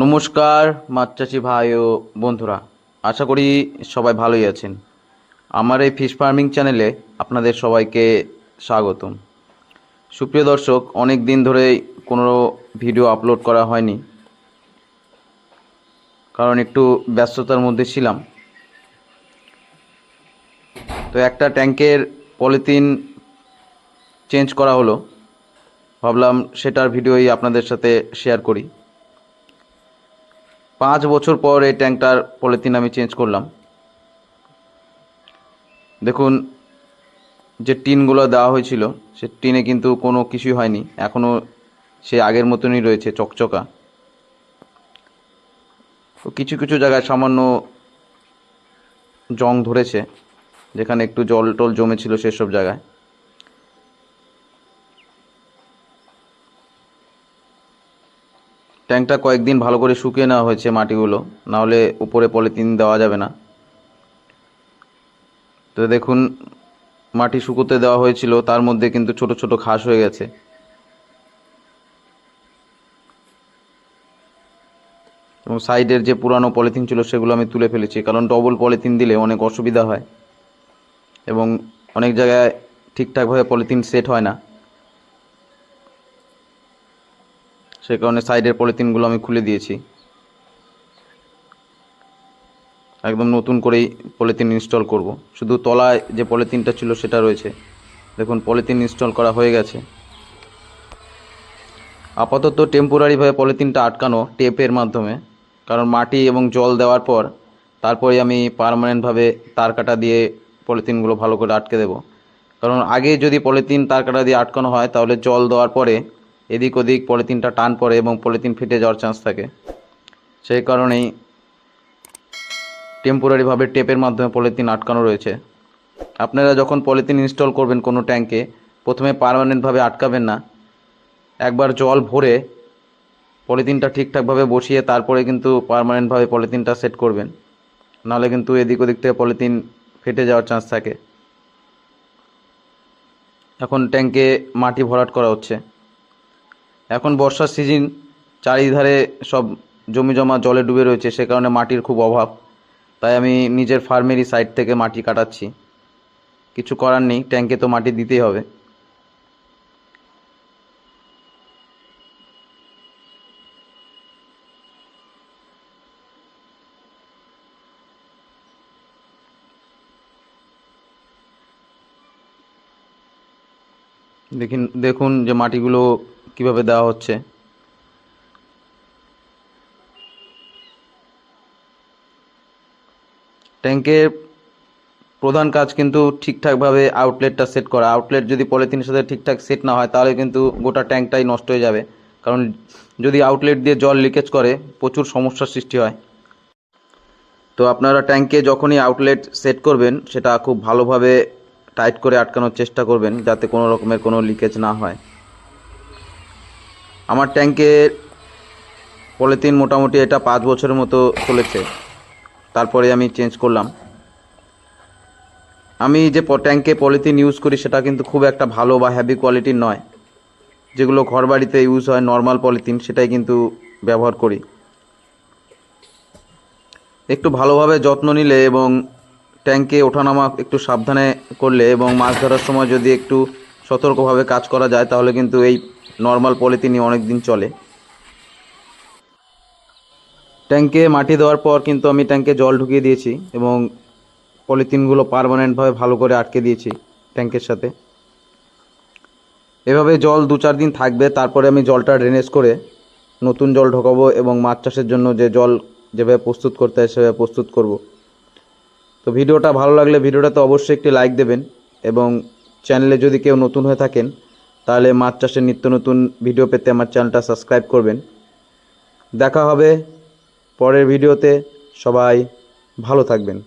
নমস্কার মাছ চাষি ভাই ও বন্ধুরা। আশা করি সবাই ভালোই আছেন। আমার এই ফিশ ফার্মিং চ্যানেলে আপনাদের সবাইকে স্বাগতম। সুপ্রিয় দর্শক, অনেক দিন ধরেই কোনো ভিডিও আপলোড করা হয়নি। কারণ একটু ব্যস্ততার মধ্যে ছিলাম। তো একটা ট্যাঙ্কের পলিথিন চেঞ্জ করা হলো। ভাবলাম সেটার ভিডিওই আপনাদের সাথে শেয়ার করি। পাঁচ বছর পর এই ট্যাঙ্কটার পলিথিন আমি চেঞ্জ করলাম। দেখুন, যে টিনগুলো দেওয়া হয়েছিল, সে টিনে কিন্তু কোনো কিছুই হয়নি। এখনও সে আগের মতনই রয়েছে, চকচকা। তো কিছু কিছু জায়গায় সামান্য জং ধরেছে, যেখানে একটু জল টল জমেছিল সেসব জায়গায়। ট্যাঙ্কটা কয়েকদিন ভালো করে শুকিয়ে নেওয়া হয়েছে মাটিগুলো। নাহলে উপরে পলিথিন দেওয়া যাবে না। তো দেখুন, মাটি শুকোতে দেওয়া হয়েছিল, তার মধ্যে কিন্তু ছোট ছোট ঘাস হয়ে গেছে। এবং সাইডের যে পুরানো পলিথিন ছিল, সেগুলো আমি তুলে ফেলেছি, কারণ ডবল পলিথিন দিলে অনেক অসুবিধা হয়। এবং অনেক জায়গায় ঠিকঠাকভাবে পলিথিন সেট হয় না। সে কারণে সাইডের পলিথিনগুলো আমি খুলে দিয়েছি। একদম নতুন করেই পলিথিন ইনস্টল করব। শুধু তলায় যে পলিথিনটা ছিল সেটা রয়েছে। দেখুন, পলিথিন ইনস্টল করা হয়ে গেছে। আপাতত টেম্পোরারিভাবে পলিথিনটা আটকানো টেপের মাধ্যমে, কারণ মাটি এবং জল দেওয়ার পর তারপরে আমি পার্মানেন্টভাবে তার কাটা দিয়ে পলিথিনগুলো ভালো করে আটকে দেব। কারণ আগে যদি পলিথিন তার কাটা দিয়ে আটকানো হয়, তাহলে জল দেওয়ার পরে এদিক ওদিক পলিথিনটা টান পড়ে এবং পলিথিন ফেটে যাওয়ার চান্স থাকে। সেই কারণেই টেম্পোরারিভাবে টেপের মাধ্যমে পলিথিন আটকানো রয়েছে। আপনারা যখন পলিথিন ইনস্টল করবেন কোনো ট্যাঙ্কে প্রথমে পারমানেন্টভাবে আটকাবেন না। একবার জল ভরে পলিথিনটা ঠিকঠাকভাবে বসিয়ে তারপরে কিন্তু পার্মানেন্টভাবে পলিথিনটা সেট করবেন। নাহলে কিন্তু এদিক ওদিক থেকে পলিথিন ফেটে যাওয়ার চান্স থাকে। এখন ট্যাঙ্কে মাটি ভরাট করা হচ্ছে। এখন বর্ষার সিজন, চারিধারে সব জমি জমা জলে ডুবে রয়েছে, সে কারণে মাটির খুব অভাব। তাই আমি নিজের ফার্মেরই সাইড থেকে মাটি কাটাচ্ছি। কিছু করার নেই ট্যাঙ্কে তো মাটি দিতেই হবে। দেখুন দেখুন যে মাটিগুলো কীভাবে দেওয়া হচ্ছে? ট্যাঙ্কের প্রধান কাজ কিন্তু ঠিকঠাকভাবে আউটলেটটা সেট করা। আউটলেট যদি পলিথিনের সাথে ঠিকঠাক সেট না হয়, তাহলে কিন্তু গোটা ট্যাঙ্কটাই নষ্ট হয়ে যাবে। কারণ যদি আউটলেট দিয়ে জল লিকেজ করে, প্রচুর সমস্যার সৃষ্টি হয়। তো আপনারা ট্যাঙ্কে যখনই আউটলেট সেট করবেন, সেটা খুব ভালোভাবে টাইট করে আটকানোর চেষ্টা করবেন, যাতে কোনো রকমের কোনো লিকেজ না হয়। আমার ট্যাঙ্কে পলিথিন মোটামুটি এটা পাঁচ বছরের মতো চলেছে। তারপরে আমি চেঞ্জ করলাম। আমি যে ট্যাঙ্কে পলিথিন ইউজ করি সেটা কিন্তু খুব একটা ভালো বা হ্যাভি কোয়ালিটির নয়। যেগুলো ঘরবাড়িতে ইউজ হয় নর্মাল পলিথিন, সেটাই কিন্তু ব্যবহার করি। একটু ভালোভাবে যত্ন নিলে এবং ট্যাঙ্কে ওঠানামা একটু সাবধানে করলে এবং মাছ ধরার সময় যদি একটু সতর্কভাবে কাজ করা যায়, তাহলে কিন্তু এই নর্মাল পলিথিনই অনেক দিন চলে। ট্যাঙ্কে মাটি দেওয়ার পর কিন্তু আমি ট্যাঙ্কে জল ঢুকিয়ে দিয়েছি এবং পলিথিনগুলো পারমানেন্টভাবে ভালো করে আটকে দিয়েছি ট্যাঙ্কের সাথে। এভাবে জল দু চার দিন থাকবে, তারপরে আমি জলটা ড্রেনেজ করে নতুন জল ঢোকাবো এবং মাছ চাষের জন্য যে জল যেভাবে প্রস্তুত করতে হয় সেভাবে প্রস্তুত করব। তো ভিডিওটা ভালো লাগলে ভিডিওটাতে অবশ্যই একটি লাইক দেবেন এবং চ্যানেলে যদি কেউ নতুন হয়ে থাকেন তাহলে মাছ চাষের নিত্য নতুন ভিডিও পেতে আমার চ্যানেলটা সাবস্ক্রাইব করবেন। দেখা হবে পরের ভিডিওতে সবাই ভালো থাকবেন।